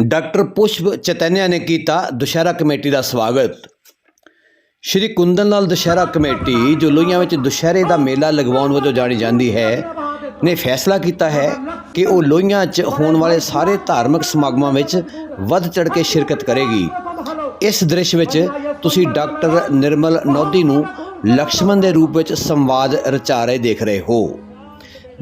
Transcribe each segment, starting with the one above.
Doctor ਪੁਸ਼ਪ ਚੈਤਨਿਆ ਨੇ ਕੀਤਾ Dussehra committee ਦਾ ਸਵਾਗਤ। ਸ਼੍ਰੀ ਕੁੰਦਨ ਲਾਲ ਦੁਸ਼ਹਿਰਾ ਕਮੇਟੀ, ਜੋ ਲੋਹੀਆਂ ਵਿੱਚ ਦੁਸ਼ਹਿਰੇ ਦਾ ਮੇਲਾ ਲਗਵਾਉਣ ਵਜੋਂ ਜਾਣੀ ਜਾਂਦੀ ਹੈ, ਨੇ ਫੈਸਲਾ ਕੀਤਾ ਹੈ ਕਿ ਉਹ ਲੋਹੀਆਂ 'ਚ ਹੋਣ ਵਾਲੇ ਸਾਰੇ ਧਾਰਮਿਕ ਸਮਾਗਮਾਂ ਵਿੱਚ ਵੱਧ ਚੜ ਕੇ ਸ਼ਿਰਕਤ ਕਰੇਗੀ। ਇਸ ਦ੍ਰਿਸ਼ ਵਿੱਚ ਤੁਸੀਂ ਡਾਕਟਰ ਨਿਰਮਲ ਨੌਦੀ ਨੂੰ ਲਕਸ਼ਮਣ ਦੇ ਰੂਪ ਵਿੱਚ ਸੰਵਾਦ ਰਚਾ ਰਹੇ ਦੇਖ ਰਹੇ ਹੋ।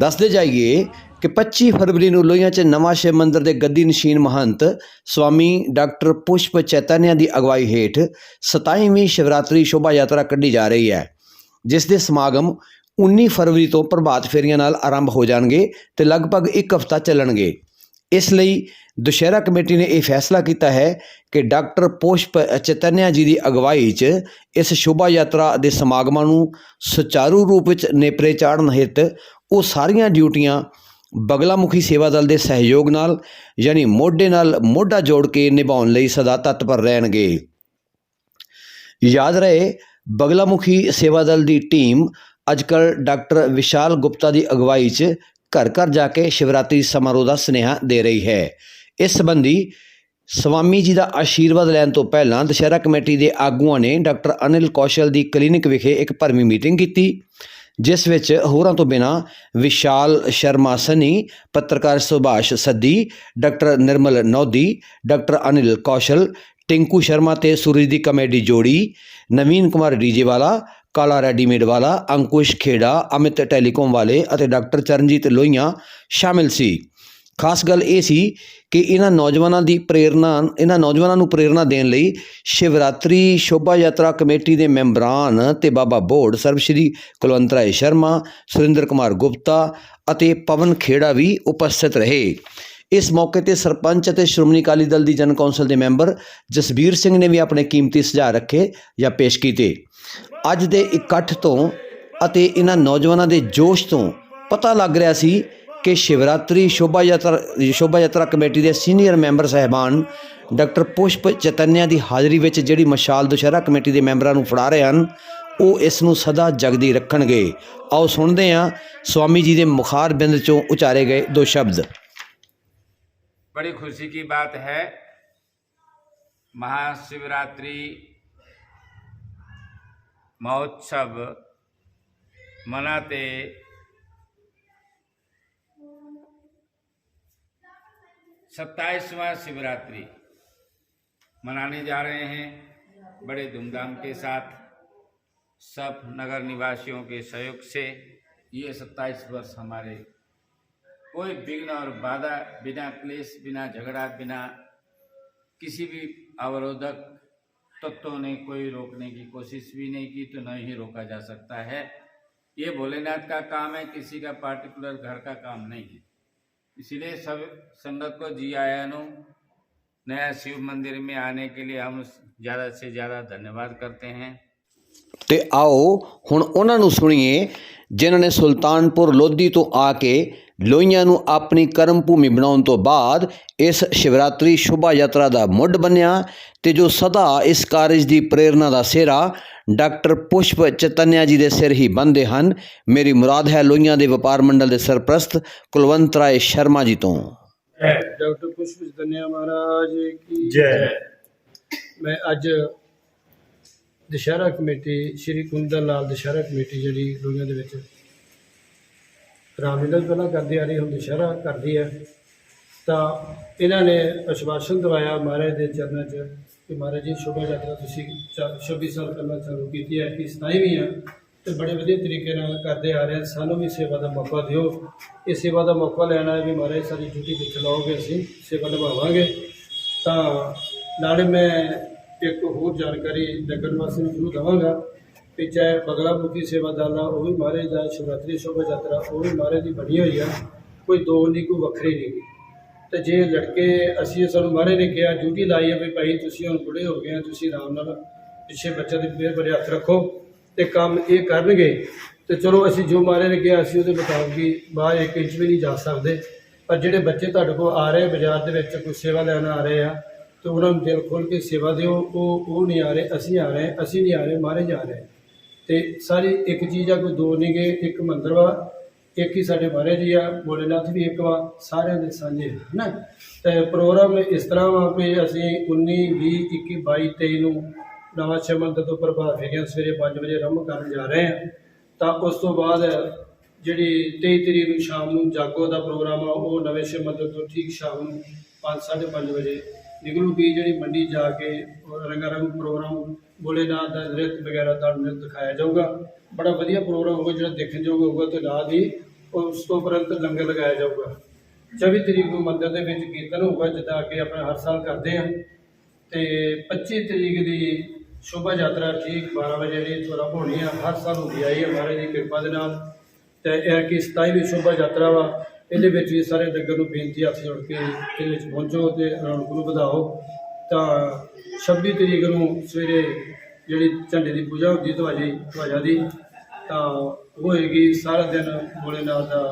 ਦੱਸਦੇ ਜਾਈਏ ਕਿ 25 ਫਰਵਰੀ ਨੂੰ ਲੋਹੀਆਂ 'ਚ ਨਵਾਂ ਸ਼ਿਵ ਮੰਦਿਰ ਦੇ ਗੱਦੀ ਨਸ਼ੀਨ ਮਹੰਤ ਸਵਾਮੀ ਡਾਕਟਰ ਪੁਸ਼ਪ ਚੈਤਨਿਆ ਦੀ ਅਗਵਾਈ ਹੇਠ 27ਵੀਂ ਸ਼ਿਵਰਾਤਰੀ ਸ਼ੋਭਾ ਯਾਤਰਾ ਕੱਢੀ ਜਾ ਰਹੀ ਹੈ, ਜਿਸ ਦੇ ਸਮਾਗਮ 19 ਫਰਵਰੀ ਤੋਂ ਪ੍ਰਭਾਤ ਫੇਰੀਆਂ ਨਾਲ ਆਰੰਭ ਹੋ ਜਾਣਗੇ ਤੇ ਲਗਭਗ ਇੱਕ ਹਫ਼ਤਾ ਚੱਲਣਗੇ। ਇਸ ਲਈ ਦੁਸ਼ਹਿਰਾ ਕਮੇਟੀ ਨੇ ਇਹ ਫੈਸਲਾ ਕੀਤਾ ਹੈ ਕਿ ਡਾਕਟਰ ਪੁਸ਼ਪ ਚੈਤਨਿਆ ਜੀ ਦੀ ਅਗਵਾਈ 'ਚ ਇਸ ਸ਼ੋਭਾ ਯਾਤਰਾ ਦੇ ਸਮਾਗਮਾਂ ਨੂੰ ਸੁਚਾਰੂ ਰੂਪ ਵਿੱਚ ਨੇਪਰੇ ਚਾੜਨ ਹਿੱਤ ਉਹ ਸਾਰੀਆਂ ਡਿਊਟੀਆਂ ਬਗਲਾਮੁਖੀ ਸੇਵਾ ਦਲ ਦੇ ਸਹਿਯੋਗ ਨਾਲ, ਯਾਨੀ ਮੋਢੇ ਨਾਲ ਮੋਢਾ ਜੋੜ ਕੇ ਨਿਭਾਉਣ ਲਈ ਸਦਾ ਤਤਪਰ ਰਹਿਣਗੇ। ਯਾਦ ਰਹੇ, ਬਗਲਾਮੁਖੀ ਸੇਵਾ ਦਲ ਦੀ ਟੀਮ ਅੱਜਕੱਲ ਡਾਕਟਰ ਵਿਸ਼ਾਲ ਗੁਪਤਾ ਦੀ ਅਗਵਾਈ 'ਚ ਘਰ ਘਰ ਜਾ ਕੇ ਸ਼ਿਵਰਾਤਰੀ ਸਮਾਰੋਹ ਦਾ ਸੁਨੇਹਾ ਦੇ ਰਹੀ ਹੈ। ਇਸ ਸੰਬੰਧੀ ਸਵਾਮੀ ਜੀ ਦਾ ਆਸ਼ੀਰਵਾਦ ਲੈਣ ਤੋਂ ਪਹਿਲਾਂ ਦੁਸ਼ਹਿਰਾ ਕਮੇਟੀ ਦੇ ਆਗੂਆਂ ਨੇ ਡਾਕਟਰ ਅਨਿਲ ਕੌਸ਼ਲ ਦੀ ਕਲੀਨਿਕ ਵਿਖੇ ਇੱਕ ਭਰਵੀਂ ਮੀਟਿੰਗ ਕੀਤੀ। ਜਿਸ ਵਿੱਚ ਹੋਰਾਂ ਤੋਂ ਬਿਨਾ ਵਿਸ਼ਾਲ ਸ਼ਰਮਾ ਸਨੀ, ਪੱਤਰਕਾਰ ਸੁਭਾਸ਼ ਸੱਦੀ, ਡਾਕਟਰ ਨਿਰਮਲ ਨੌਦੀ, ਡਾਕਟਰ ਅਨਿਲ ਕੌਸ਼ਲ, ਟਿੰਕੂ ਸ਼ਰਮਾ ਤੇ ਸੂਰਜ ਦੀ ਕਮੇਡੀ ਜੋੜੀ, ਨਵੀਨ ਕੁਮਾਰ ਡੀਜੇਵਾਲਾ, ਕਾਲਾ ਰੈਡੀਮੇਡ ਵਾਲਾ, ਅੰਕੁਸ਼ ਖੇੜਾ, ਅਮਿਤ ਟੈਲੀਕਾਮ ਵਾਲੇ ਅਤੇ ਡਾਕਟਰ ਚਰਨਜੀਤ ਲੋਹੀਆਂ ਸ਼ਾਮਿਲ ਸੀ। ਖਾਸ ਗੱਲ ਇਹ ਸੀ ਕਿ ਇਹਨਾਂ ਨੌਜਵਾਨਾਂ ਦੀ ਪ੍ਰੇਰਣਾ, ਇਹਨਾਂ ਨੌਜਵਾਨਾਂ ਨੂੰ ਪ੍ਰੇਰਣਾ ਦੇਣ ਲਈ ਸ਼ਿਵਰਾਤਰੀ ਸ਼ੋਭਾ ਯਾਤਰਾ ਕਮੇਟੀ ਦੇ ਮੈਂਬਰਾਨ ਤੇ ਬਾਬਾ ਬੋੜ, ਸਰਬ ਸ਼੍ਰੀ ਕੁਲਵੰਤ ਰਾਏ ਸ਼ਰਮਾ, ਸੁਰਿੰਦਰ ਕੁਮਾਰ ਗੁਪਤਾ ਅਤੇ ਪਵਨ ਖੇੜਾ ਵੀ ਉਪਸਥਿਤ ਰਹੇ। ਇਸ ਮੌਕੇ ਤੇ ਸਰਪੰਚ ਅਤੇ ਸ਼੍ਰੋਮਣੀ ਅਕਾਲੀ ਦਲ ਦੀ ਜਨ ਕੌਂਸਲ ਦੇ ਮੈਂਬਰ ਜਸਬੀਰ ਸਿੰਘ ਨੇ ਵੀ ਆਪਣੇ ਕੀਮਤੀ ਸੁਝਾਅ ਰੱਖੇ ਜਾਂ ਪੇਸ਼ ਕੀਤੇ। ਅੱਜ ਦੇ ਇਕੱਠ ਤੋਂ ਅਤੇ ਇਹਨਾਂ ਨੌਜਵਾਨਾਂ ਦੇ ਜੋਸ਼ ਤੋਂ ਪਤਾ ਲੱਗ ਰਿਹਾ ਸੀ ਕਿ ਸ਼ਿਵਰਾਤਰੀ ਸ਼ੋਭਾ ਯਾਤਰਾ ਸ਼ੋਭਾ ਯਾਤਰਾ ਕਮੇਟੀ ਦੇ ਸੀਨੀਅਰ ਮੈਂਬਰ ਸਹਿਬਾਨ ਡਾਕਟਰ ਪੁਸ਼ਪ ਚੈਤਨਿਆ ਦੀ ਹਾਜ਼ਰੀ ਵਿੱਚ ਜਿਹੜੀ ਮਸ਼ਾਲ ਦੁਸ਼ਹਿਰਾ ਕਮੇਟੀ ਦੇ ਮੈਂਬਰਾਂ ਨੂੰ ਫੜਾ ਰਹੇ ਹਨ ਉਹ ਇਸ ਨੂੰ ਸਦਾ ਜਗਦੀ ਰੱਖਣਗੇ ਆਓ ਸੁਣਦੇ ਹਾਂ ਸਵਾਮੀ ਜੀ ਦੇ ਮੁਖਾਰ ਬਿੰਦ ਚੋਂ ਉਚਾਰੇ ਗਏ ਦੋ ਸ਼ਬਦ बड़ी खुशी की बात है महाशिवरात्रि महोत्सव मनाते सत्ताईसवां शिवरात्रि मनाने जा रहे हैं बड़े धूमधाम के साथ सब नगर निवासियों के सहयोग से ये सत्ताईस वर्ष हमारे कोई विघ्न और बाधा, बिना क्लेश, बिना झगड़ा, बिना किसी भी अवरोधक तत्वों ने कोई रोकने की कोशिश भी नहीं की तो न ही रोका जा सकता है। ये भोलेनाथ का काम है, किसी का पार्टिकुलर घर का काम नहीं है। इसीलिए सब संगत को जी आयानु नया शिव मंदिर में आने के लिए हम ज़्यादा से ज़्यादा धन्यवाद करते हैं ਤੇ ਆਓ ਹੁਣ ਉਹਨਾਂ ਨੂੰ ਸੁਣੀਏ ਜਿਨ੍ਹਾਂ ਨੇ ਸੁਲਤਾਨਪੁਰ ਲੋਧੀ ਤੋਂ ਆ ਕੇ ਲੋਹੀਆਂ ਨੂੰ ਆਪਣੀ ਕਰਮ ਭੂਮੀ ਬਣਾਉਣ ਤੋਂ ਬਾਅਦ ਇਸ ਸ਼ਿਵਰਾਤਰੀ ਸ਼ੋਭਾ ਯਾਤਰਾ ਦਾ ਮੁੱਢ ਬੰਨਿਆ ਤੇ ਜੋ ਸਦਾ ਇਸ ਕਾਰਜ ਦੀ ਪ੍ਰੇਰਣਾ ਦਾ ਸਿਹਰਾ ਡਾਕਟਰ ਪੁਸ਼ਪ ਚਤਨਿਆ ਜੀ ਦੇ ਸਿਰ ਹੀ ਬੰਦੇ ਹਨ। ਮੇਰੀ ਮੁਰਾਦ ਹੈ ਲੋਹੀਆਂ ਦੇ ਵਪਾਰ ਮੰਡਲ ਦੇ ਸਰਪ੍ਰਸਤ ਕੁਲਵੰਤ ਰਾਏ ਸ਼ਰਮਾ ਜੀ ਤੋਂ। ਡਾਕਟਰ ਪੁਸ਼ਪ ਚਤਨਿਆ ਮਹਾਰਾਜ ਕੀ ਜੈ। ਮੈਂ ਅੱਜ ਦੁਸ਼ਹਿਰਾ ਕਮੇਟੀ ਸ਼੍ਰੀ ਕੁੰਦਨ ਲਾਲ ਦੁਸ਼ਹਿਰਾ ਕਮੇਟੀ ਜਿਹੜੀ ਲੋਹੀਆਂ ਦੇ ਵਿੱਚ ਰਾਮਲੀਲਾ ਪਹਿਲਾਂ ਕਰਦੀ ਆ ਰਹੀ ਹੁਣ ਦੁਸ਼ਹਿਰਾ ਕਰਦੀ ਹੈ ਤਾਂ ਇਹਨਾਂ ਨੇ ਅਸ਼ਵਾਸਨ ਦਵਾਇਆ ਮਹਾਰਾਜ ਦੇ ਚਰਨਾਂ 'ਚ ਕਿ ਮਹਾਰਾਜ ਜੀ, ਸ਼ੋਭਾ ਯਾਤਰਾ ਤੁਸੀਂ ਚਾ- 26 ਸਾਲ ਪਹਿਲਾਂ ਚਾਲੂ ਕੀਤੀ ਹੈ ਕਿ 27ਵੀਂ ਆ ਤੇ ਬੜੇ ਵਧੀਆ ਤਰੀਕੇ ਨਾਲ ਕਰਦੇ ਆ ਰਹੇ ਸਾਨੂੰ ਵੀ ਸੇਵਾ ਦਾ ਮੌਕਾ ਦਿਓ। ਇਹ ਸੇਵਾ ਦਾ ਮੌਕਾ ਲੈਣਾ ਹੈ ਵੀ ਮਹਾਰਾਜ ਸਾਡੀ ਡਿਊਟੀ ਵਿੱਚ ਲਾਓਗੇ ਅਸੀਂ, ਸੇਵਾ ਨਿਭਾਵਾਂਗੇ। ਤਾਂ ਨਾਲੇ ਮੈਂ ਇੱਕ ਹੋਰ ਜਾਣਕਾਰੀ ਨਗਰ ਵਾਸੀ ਨੂੰ ਜ਼ਰੂਰ ਦਵਾਂਗਾ ਕਿ ਚਾਹੇ ਬਗਲਾ ਮੁਖੀ ਸੇਵਾਦਾਰ ਆ ਉਹ ਵੀ ਮਹਾਰਾਜ ਦਾ ਸ਼ਿਵਰਾਤਰੀ ਸ਼ੋਭਾ ਯਾਤਰਾ ਉਹ ਵੀ ਮਹਾਰਾਜ ਦੀ ਬਣੀ ਹੋਈ ਆ। ਕੋਈ ਦੋ ਨਹੀਂ ਕੋਈ ਵੱਖਰੀ ਨਹੀਂ ਤੇ ਜੇ ਲੜਕੇ ਅਸੀਂ ਸਾਨੂੰ ਮਾਰੇ ਨੇ ਕਿਹਾ, ਡਿਊਟੀ ਲਾਈ ਹੈ ਵੀ ਭਾਈ ਤੁਸੀਂ ਹੁਣ ਬੁੜੇ ਹੋ ਗਏ ਆ ਤੁਸੀਂ ਆਰਾਮ ਨਾਲ ਪਿੱਛੇ ਬੱਚਿਆਂ ਦੇ ਪੇਰ ਭਰੇ ਹੱਥ ਰੱਖੋ ਤੇ ਕੰਮ ਇਹ ਕਰਨਗੇ। ਤੇ ਚਲੋ ਅਸੀਂ ਜੋ ਮਾਰੇ ਨੇ ਕਿਹਾ, ਅਸੀਂ ਉਹਦੇ ਮੁਤਾਬਕ ਹੀ ਬਾਹਰ ਇੱਕ ਇੰਚ ਵੀ ਨਹੀਂ ਜਾ ਸਕਦੇ। ਪਰ ਜਿਹੜੇ ਬੱਚੇ ਤੁਹਾਡੇ ਕੋਲ ਆ ਰਹੇ ਬਾਜ਼ਾਰ ਦੇ ਵਿੱਚ ਕੋਈ ਸੇਵਾ ਲੈਣ ਆ ਰਹੇ ਆ, ਤੇ ਉਹਨਾਂ ਨੂੰ ਦਿਲ ਖੋਲ ਕੇ ਸੇਵਾ ਦਿਓ, ਉਹ ਉਹ ਨਹੀਂ ਆ ਰਹੇ, ਅਸੀਂ ਆ ਰਹੇ, ਅਸੀਂ ਨਹੀਂ ਆ ਰਹੇ, ਮਾਰੇ ਜਾ ਰਹੇ। ਤੇ ਸਾਰੀ ਇੱਕ ਚੀਜ਼ ਆ, ਕੋਈ ਦੋ ਨਹੀਂ ਗਏ ਇੱਕ ਮੰਦਰ ਵਾ ਇੱਕ ਹੀ ਸਾਡੇ ਮਹਾਰਾਜ ਜੀ ਆ, ਭੋਲੇਨਾਥ ਵੀ ਇੱਕ ਵਾ, ਸਾਰਿਆਂ ਦੇ ਸਾਂਝੇ ਹੈ ਨਾ ਤੇ ਪ੍ਰੋਗਰਾਮ ਇਸ ਤਰ੍ਹਾਂ ਵਾ ਕਿ ਅਸੀਂ 19 20 21 22 23 ਨੂੰ ਨਵਾਂ ਸ਼ਮੰਤ ਤੋਂ ਪ੍ਰਭਾਤ ਫੇਰੀਆਂ ਸਵੇਰੇ 5 ਵਜੇ ਆਰੰਭ ਕਰਨ ਜਾ ਰਹੇ ਹਾਂ। ਤਾਂ ਉਸ ਤੋਂ ਬਾਅਦ ਜਿਹੜੀ 23 ਤਰੀਕ ਨੂੰ ਸ਼ਾਮ ਨੂੰ ਜਾਗੋ ਦਾ ਪ੍ਰੋਗਰਾਮ ਆ, ਉਹ ਨਵੇਂ ਸ਼ਿਵ ਮੰਦਿਰ ਤੋਂ ਠੀਕ ਸ਼ਾਮ ਨੂੰ 5:30 ਵਜੇ ਨਿਕਲੂਗੀ ਜਿਹੜੀ ਮੰਡੀ ਜਾ ਕੇ ਰੰਗਾਰੰਗ ਪ੍ਰੋਗਰਾਮ ਭੋਲੇਨਾਥ ਦਾ ਨ੍ਰਿਤ ਵਗੈਰਾ ਦਾ ਨ੍ਰਿਤ ਦਿਖਾਇਆ ਜਾਊਗਾ। ਬੜਾ ਵਧੀਆ ਪ੍ਰੋਗਰਾਮ ਹੋਊਗਾ, ਜਿਹੜਾ ਦੇਖਣ ਯੋਗ ਹੋਊਗਾ ਤੇ ਨਾਲ ਹੀ ਉਸ ਤੋਂ ਉਪਰੰਤ ਲੰਗਰ ਲਗਾਇਆ ਜਾਊਗਾ। 24 ਤਰੀਕ ਨੂੰ ਮੰਦਿਰ ਦੇ ਵਿੱਚ ਕੀਰਤਨ ਹੋਊਗਾ, ਜਿੱਦਾਂ ਕਿ ਆਪਣਾ ਹਰ ਸਾਲ ਕਰਦੇ ਹਾਂ ਤੇ 25 ਤਰੀਕ ਦੀ ਸ਼ੋਭਾ ਯਾਤਰਾ ਠੀਕ 12 ਵਜੇ ਜਿਹੜੀ ਥੋੜਾ ਹੋਣੀ ਆ, ਹਰ ਸਾਲ ਹੁੰਦੀ ਆਈ ਹੈ ਮਹਾਰਾਜ ਦੀ ਕਿਰਪਾ ਦੇ ਨਾਲ। ਤੇ ਇਹ ਕਿ 27ਵੀਂ ਸ਼ੋਭਾ ਯਾਤਰਾ ਵਾ, ਇਹਦੇ ਵਿੱਚ ਵੀ ਸਾਰੇ ਡੰਗਰ ਨੂੰ ਬੇਨਤੀ ਹੱਥ ਜੋੜ ਕੇ ਇਹਦੇ ਵਿੱਚ ਪਹੁੰਚੋ ਤੇ ਰੌਣਕ ਨੂੰ ਵਧਾਓ। ਤਾਂ 26 ਤਰੀਕ ਨੂੰ ਸਵੇਰੇ ਜਿਹੜੀ ਝੰਡੇ ਦੀ ਪੂਜਾ ਹੁੰਦੀ ਧਵਾਜੀ, ਧਵਾਜਾ ਦੀ ਤਾਂ ਹੋਏਗੀ ਸਾਰਾ ਦਿਨ ਭੋਲੇਨਾਥ ਦਾ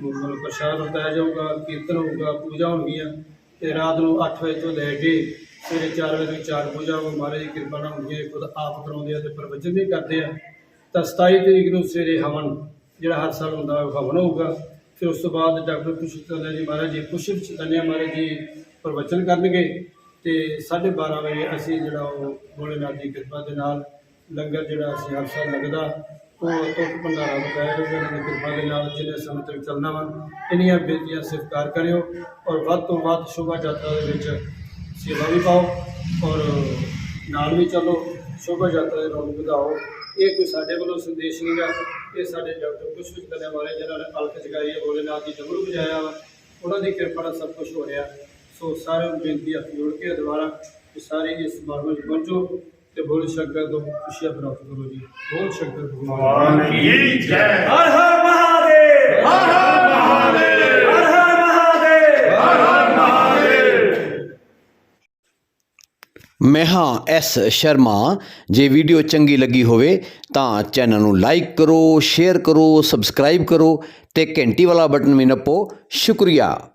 ਮਤਲਬ ਪ੍ਰਸ਼ਾਦ ਵਰਤਾਇਆ ਜਾਊਗਾ ਕੀਰਤਨ ਹੋਊਗਾ, ਪੂਜਾ ਹੋਣਗੀਆਂ ਤੇ ਰਾਤ ਨੂੰ 8 ਵਜੇ ਤੋਂ ਲੈ ਕੇ ਸਵੇਰੇ 4 ਵਜੇ ਤੱਕ ਚਾਰ ਪੂਜਾ ਉਹ ਮਹਾਰਾਜ ਦੀ ਕਿਰਪਾ ਨਾਲ ਹੁੰਦੀ ਹੈ ਖੁਦ ਆਪ ਕਰਾਉਂਦੇ ਆ ਤੇ ਪ੍ਰਵਚਨ ਵੀ ਕਰਦੇ ਆ। ਤਾਂ 27 ਤਰੀਕ ਨੂੰ ਸਵੇਰੇ ਹਵਨ, ਜਿਹੜਾ ਹਰ ਸਾਲ ਹੁੰਦਾ, ਉਹ ਹਵਨ ਹੋਊਗਾ। ਫਿਰ ਉਸ ਤੋਂ ਬਾਅਦ ਡਾਕਟਰ ਪੁਸ਼ਪ ਚੰਦਰ ਜੀ ਮਹਾਰਾਜ ਜੀ ਪੁਸ਼ਪ ਚੰਦਰ ਮਹਾਰਾਜ ਜੀ ਪ੍ਰਵਚਨ ਕਰਨਗੇ ਤੇ 12:30 ਵਜੇ ਅਸੀਂ ਜਿਹੜਾ ਉਹ ਭੋਲੇਨਾਥ ਦੀ ਕਿਰਪਾ ਦੇ ਨਾਲ ਲੰਗਰ ਜਿਹੜਾ ਅਸੀਂ ਹਰ ਸਾਲ ਲੱਗਦਾ ਉਹ ਤੁਕ ਭੰਡਾਰਾ ਬਕਾਇਆ ਜਾਊਗਾ ਇਹਨਾਂ ਦੀ ਕਿਰਪਾ ਦੇ ਨਾਲ ਜਿੰਨੇ ਸਮੇਂ ਤੱਕ ਚੱਲਣਾ ਵਾ। ਇਹਨੀਆਂ ਬੇਨਤੀਆਂ ਸਵੀਕਾਰ ਕਰਿਓ ਔਰ ਵੱਧ ਤੋਂ ਵੱਧ ਸ਼ੋਭਾ ਯਾਤਰਾ ਦੇ ਵਿੱਚ ਸੇਵਾ ਵੀ ਪਾਓ ਔਰ ਨਾਲ ਵੀ ਚੱਲੋ, ਸ਼ੋਭਾ ਯਾਤਰਾ ਦੇ ਰੌਣਕ ਵਧਾਓ। ਇਹ ਕੋਈ ਸਾਡੇ ਵੱਲੋਂ ਸੰਦੇਸ਼ ਨਹੀਂਗਾ ਇਹ ਸਾਡੇ ਡਾਕਟਰ ਪੁਸ਼ਪ ਕਰਨ ਵਾਲੇ ਜਿਨ੍ਹਾਂ ਨੇ ਅਲਖ ਜਗਾਈ ਹੈ ਭੋਲੇਨਾਥ ਦੀ ਡਮਰੂ ਵਜਾਇਆ ਵਾ। ਉਹਨਾਂ ਦੀ ਕਿਰਪਾ ਨਾਲ ਸਭ ਕੁਝ ਹੋ ਰਿਹਾ। ਸੋ ਸਾਰਿਆਂ ਨੂੰ ਬੇਨਤੀ ਹੱਥ ਜੋੜ ਕੇ ਦੁਬਾਰਾ ਕਿ ਸਾਰੇ ਇਸ ਸਮਾਗਮ ਵਿੱਚ ਪਹੁੰਚੋ। ਤੇ ਬੋਲ ਸ਼ੰਕਰ ਤੋਂ ਖੁਸ਼ੀਆਂ ਪ੍ਰਾਪਤ ਕਰੋ ਜੀ। ਬੋਲ ਸ਼ੰਕਰ ਭਗਵਾਨ ਕੀ ਜੈ। ਹਰ ਹਰ ਮਹਾਦੇਵ। ਹਰ ਹਰ ਮਹਾਦੇਵ। ਹਰ ਹਰ ਮਹਾਦੇਵ। ਹਰ ਹਰ ਮਹਾਦੇਵ। ਮੈਂ ਹਾਂ ਐਸ ਸ਼ਰਮਾ। ਜੇ ਵੀਡੀਓ ਚੰਗੀ ਲੱਗੀ ਹੋਵੇ ਤਾਂ ਚੈਨਲ ਨੂੰ ਲਾਈਕ ਕਰੋ ਸ਼ੇਅਰ ਕਰੋ ਸਬਸਕ੍ਰਾਈਬ ਕਰੋ ਤੇ ਘੰਟੀ ਵਾਲਾ ਬਟਨ ਵੀ ਨੱਪੋ। ਸ਼ੁਕਰੀਆ।